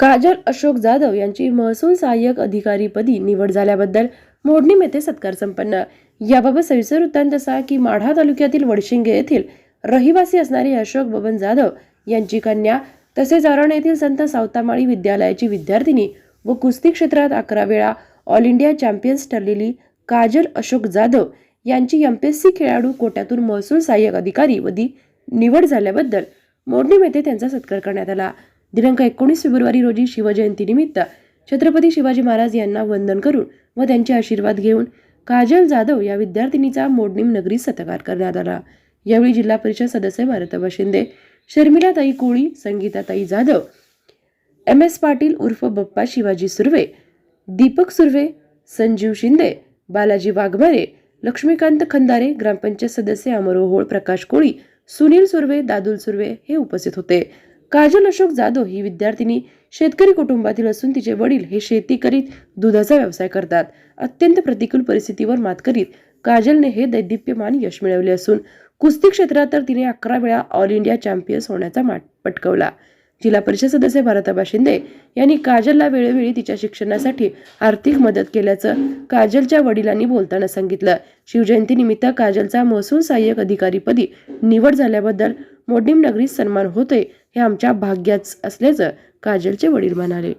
काजल अशोक जाधव यांची महसूल सहाय्यक अधिकारीपदी निवड झाल्याबद्दल मोडणीम येथे सत्कार संपन्न. याबाबत सविस्तर वृत्तांत असा की माढा तालुक्यातील वडशिंगे येथील रहिवासी असणारे अशोक बबन जाधव यांची कन्या तसेच अरण येथील संत सावतामाळी विद्यालयाची विद्यार्थिनी व कुस्ती क्षेत्रात अकरा वेळा ऑल इंडिया चॅम्पियन्स ठरलेली काजल अशोक जाधव यांची एम पी एस सी खेळाडू कोट्यातून महसूल सहाय्यक अधिकारी पदी निवड झाल्याबद्दल मोडणीम येथे त्यांचा सत्कार करण्यात आला. दिनांक एकोणीस फेब्रुवारी रोजी शिवजयंतीनिमित्त छत्रपती शिवाजी महाराज यांना वंदन करून व त्यांचे आशीर्वाद घेऊन काजल जाधव या विद्यार्थिनीचा मोडणीम नगरीत सत्कार करण्यात आला. यावेळी जिल्हा परिषद सदस्य भारतबा शिंदे शर्मिलाताई कोळी संगीताताई जाधव एम एस पाटील उर्फ बप्पा शिवाजी सुर्वे दीपक सुर्वे संजीव शिंदे बालाजी वाघमारे लक्ष्मीकांत खंदारे ग्रामपंचायत सदस्य अमर होळ प्रकाश कोळी सुनील सुर्वे दादुल सुर्वे हे उपस्थित होते. काजल अशोक जाधव ही विद्यार्थिनी शेतकरी कुटुंबातील असून तिचे वडील हे शेती करीत दुधाचा व्यवसाय करतात. अत्यंत प्रतिकूल परिस्थितीवर मात करीत काजलने हे दैदिप्यमान यश मिळवले असून कुस्ती क्षेत्रात तर तिने अकरा वेळा ऑल इंडिया चॅम्पियन्स होण्याचा माट पटकवला. जिल्हा परिषद सदस्य भारताबा शिंदे यांनी काजलला वेळोवेळी तिच्या शिक्षणासाठी आर्थिक मदत केल्याचं काजलच्या वडिलांनी बोलताना सांगितलं. शिवजयंतीनिमित्त काजलचा महसूल सहाय्यक अधिकारीपदी निवड झाल्याबद्दल मोडीम नगरीत सन्मान होतोय हे आमच्या भाग्याच असल्याचं काजलचे वडील म्हणाले.